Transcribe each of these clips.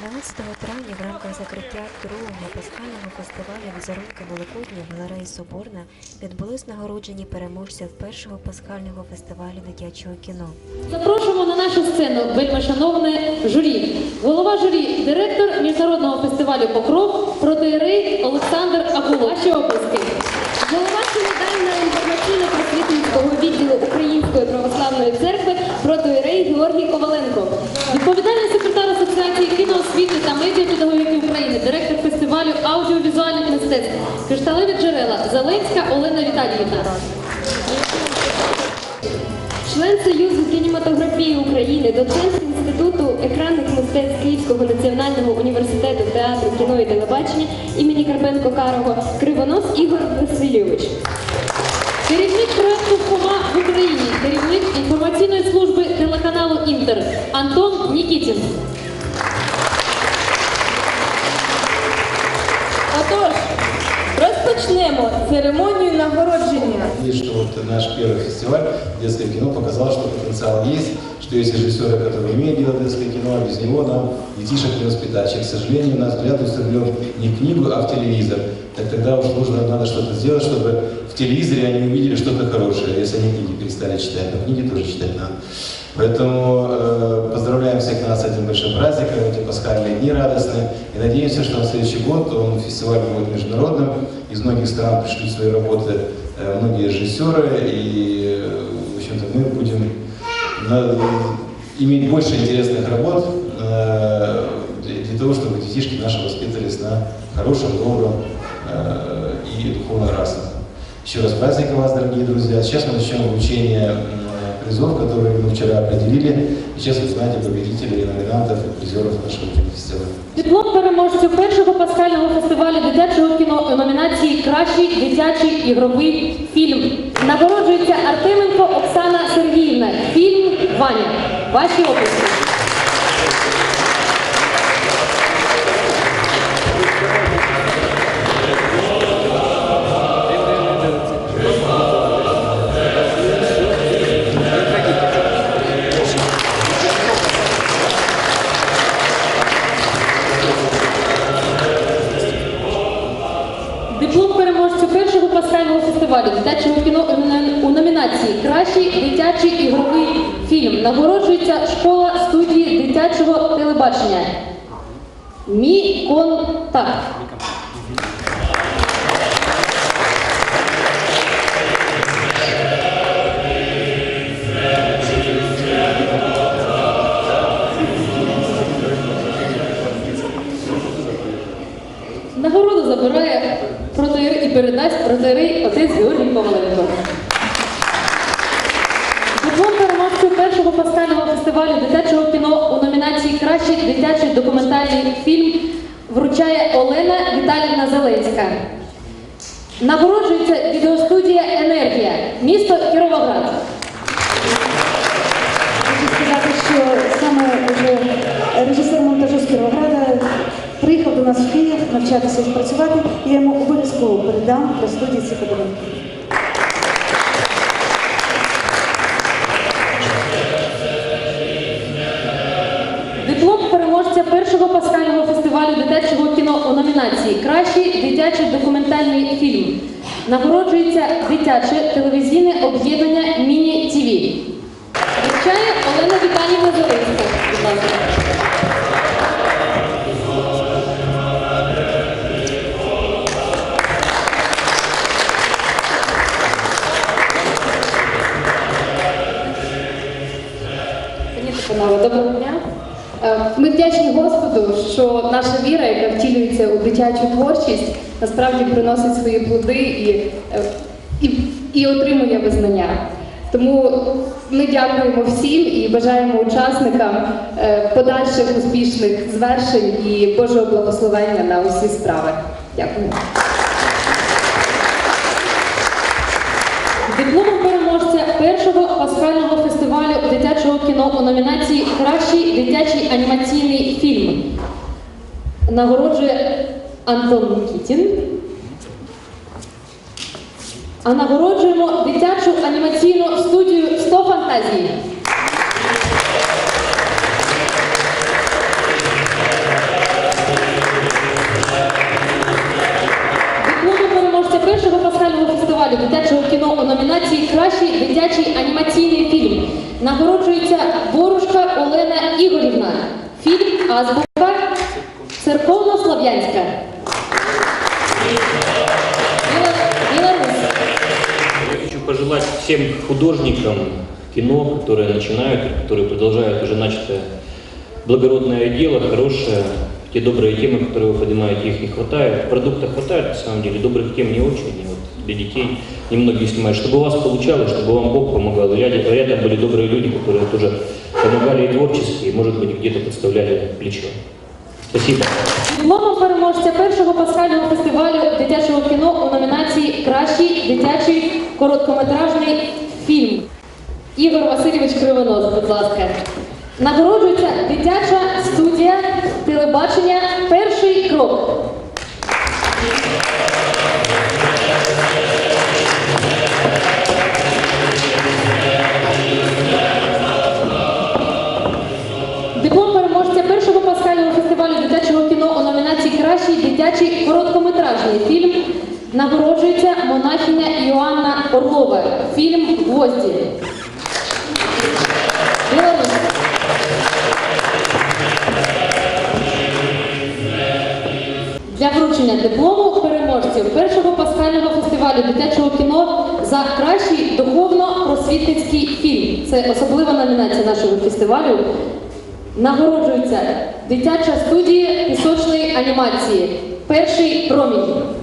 12 травня в рамках закриття другого пасхального фестивалю візерунки Великодня в галереї Соборна відбулись нагороджені переможців першого пасхального фестивалю дитячого кіно. Запрошуємо на нашу сцену вельмишановне журі. Голова журі, директор міжнародного фестивалю Покров, протеєрей Олександр Акулов. Фестивалю аудіовізуальних мистецтв Кришталеві джерела Зеленська Олена Віталіївна. Член Союзу кінематографії України, доцент Інституту екранних мистецтв Київського національного університету театру кіно і телебачення імені Карпенко Карого Кривонос Ігор Васильович. Керівник проекту «Хома в Україні, керівник інформаційної служби телеканалу Інтер Антон Нікітін. Розпочнемо церемонію нагородження. Видишь, что вот наш первый фестиваль детское кино показал, что потенциал есть, что есть режиссеры, которые умеют делать детское кино, а без него нам детишек не воспитать. Человек, к сожалению, наш взгляд устремлен не в книгу, а в телевизор. Так тогда уж нужно, надо что-то сделать, чтобы в телевизоре они увидели что-то хорошее, если они книги перестали читать. Но книги тоже читать надо. Поэтому э, поздравляем всех нас с этим большим праздником, эти пасхальные дни радостные. И надеемся, что на следующий год он, фестиваль будет международным. Из многих стран пришли свои работы э, многие режиссеры. И, э, в общем-то, мы будем иметь больше интересных работ э, для, для того, чтобы детишки наши воспитывались на хорошем, добром э, и духовно расном. Еще раз праздником вас, дорогие друзья. Сейчас мы начнем вручение м, призов, которые мы вчера определили. И сейчас вы знаете победителей, номинантов и призеров нашего фестиваля. Диплом переможцю першого пасхального фестивалю дитячого кіно у номінації Кращий дитячий ігровий фільм. Нагороджується Артеменко Оксана Сергіївна. Фільм Ваня. Ваші оплески. Диплом переможцю першого пасхального фестивалю дитячого кіно у номінації Кращий дитячий ігровий фільм. Нагороджується школа студії дитячого телебачення. Мій Контакт. Фестивалю дитячого кіно у номінації Кращий дитячий документальний фільм вручає Олена Віталівна Зеленська. Нагороджується відеостудія Енергія, місто Кіровоград. Хочу сказати, що саме вже режисер монтажу з Кіровограда приїхав до нас в Київ навчатися і працювати. і Я йому обов'язково передам до студії ці подарунки. Першого пасхального фестивалю дитячого кіно у номінації Кращий дитячий документальний фільм. Нагороджується дитяче телевізійне об'єднання Міні ТВ. Вручає Олена Віталіївна Зеленська. Будь ласка. Доброго дня. Е, Ми вдячні Господу, що наша віра, яка втілюється у дитячу творчість, насправді приносить свої плоди і, е, і, і отримує визнання. Тому ми дякуємо всім і бажаємо учасникам е, подальших успішних звершень і Божого благословення на усі справи. Дякую. фестивалю кіно у номінації Кращий дитячий анімаційний фільм. Нагороджує Антон Кітін. А нагороджуємо дитячу анімаційну студію «100 фантазій». Першого пасхального фестивалю дитячого кіно у номінації Кращий дитячий анімаційний фільм. Нагороджує Азбука Церковно-Слав'янська. Я хочу пожелать всем художникам кино, которые начинают, которые продолжают уже начатое благородное дело, хорошее, те добрые темы, которые вы поднимаете, их не хватает. Продукта хватает, на самом деле, добрых тем не очень. И вот для детей немногие снимают. Чтобы у вас получалось, чтобы вам Бог помогал. Рядом, рядом были добрые люди, которые тоже помогали и творчески, и, может быть, где-то подставляли плечо. Спасибо. Дипломом переможця першого пасхального фестивалю дитячого кіно у номінації Кращий дитячий короткометражний фільм. Ігор Васильович Кривонос, будь ласка. Нагороджується дитяча студія телебачення Перший крок. Дитячий короткометражний фільм нагороджується монахиня Йоанна Орлова. Фільм Гвозді. Для вручення диплому переможців першого пасхального фестивалю дитячого кіно за кращий духовно-просвітницький фільм. Це особлива номінація нашого фестивалю. Нагороджується дитяча студія пісочної анімації. Перший промінь.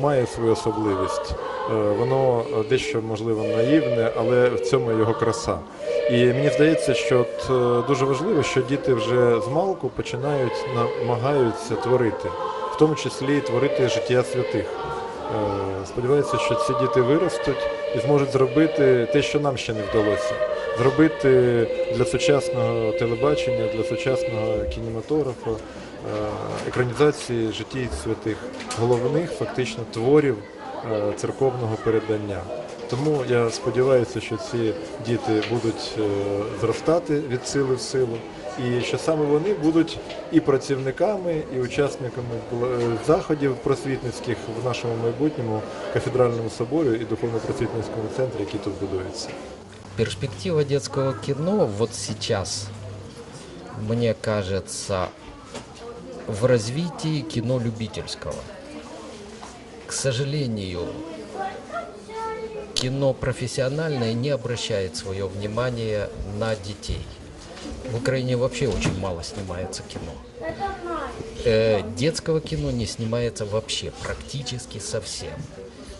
Має свою особливість. Е, Воно е, дещо можливо наївне, але в цьому його краса. І мені здається, що от, е, дуже важливо, що діти вже з малку починають намагаються творити, в тому числі творити життя святих. Сподіваюся, що ці діти виростуть і зможуть зробити те, що нам ще не вдалося. Зробити для сучасного телебачення, для сучасного кінематографа, екранізації житті святих, головних фактично творів е, церковного передання. Тому я сподіваюся, що ці діти будуть е, зростати від сили в силу, і що саме вони будуть і працівниками, і учасниками е, заходів просвітницьких в нашому майбутньому кафедральному соборі і духовно-просвітницькому центрі, який тут будується. Перспектива детского кино вот сейчас, мне кажется, в развитии кино любительского. К сожалению, кино профессиональное не обращает свое внимание на детей. В Украине вообще очень мало снимается кино. Э, детского кино не снимается вообще, практически совсем.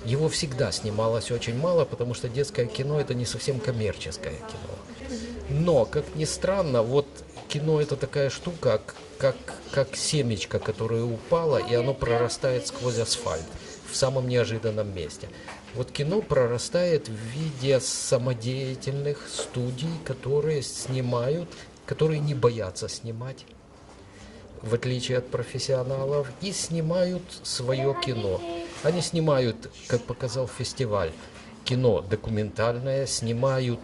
Его всегда снималось очень мало, потому что детское кино это не совсем коммерческое кино. Но, как ни странно, вот кино это такая штука, как, как семечко, которое упало, и оно прорастает сквозь асфальт в самом неожиданном месте. Вот кино прорастает в виде самодеятельных студий, которые снимают, которые не боятся снимать в отличие от профессионалов, и снимают свое кино. Они снимают, как показал фестиваль, кино документальное, снимают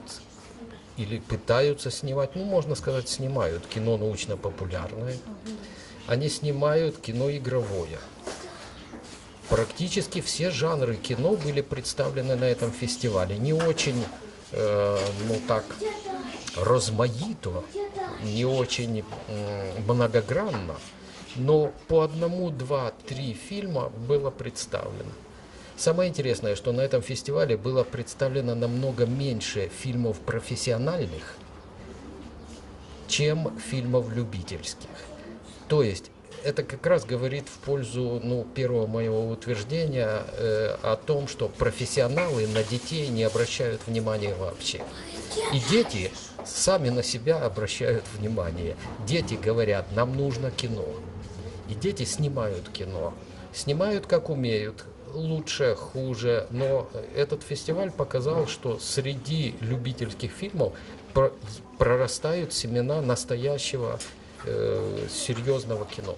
или пытаются снимать, ну, можно сказать, снимают кино научно-популярное. Они снимают кино игровое. Практически все жанры кино были представлены на этом фестивале. Не очень, э, ну так, розмаито, не очень м, многогранно, но по одному, два, три фильма было представлено. Самое интересное, что на этом фестивале было представлено намного меньше фильмов профессиональных, чем фильмов любительских. То есть это как раз говорит в пользу ну, первого моего утверждения э, о том, что профессионалы на детей не обращают внимания вообще. И дети сами на себя обращают внимание. Дети говорят, нам нужно кино. И дети снимают кино. Снимают как умеют, лучше, хуже. Но этот фестиваль показал, что среди любительских фильмов про- прорастают семена настоящего э, серьезного кино.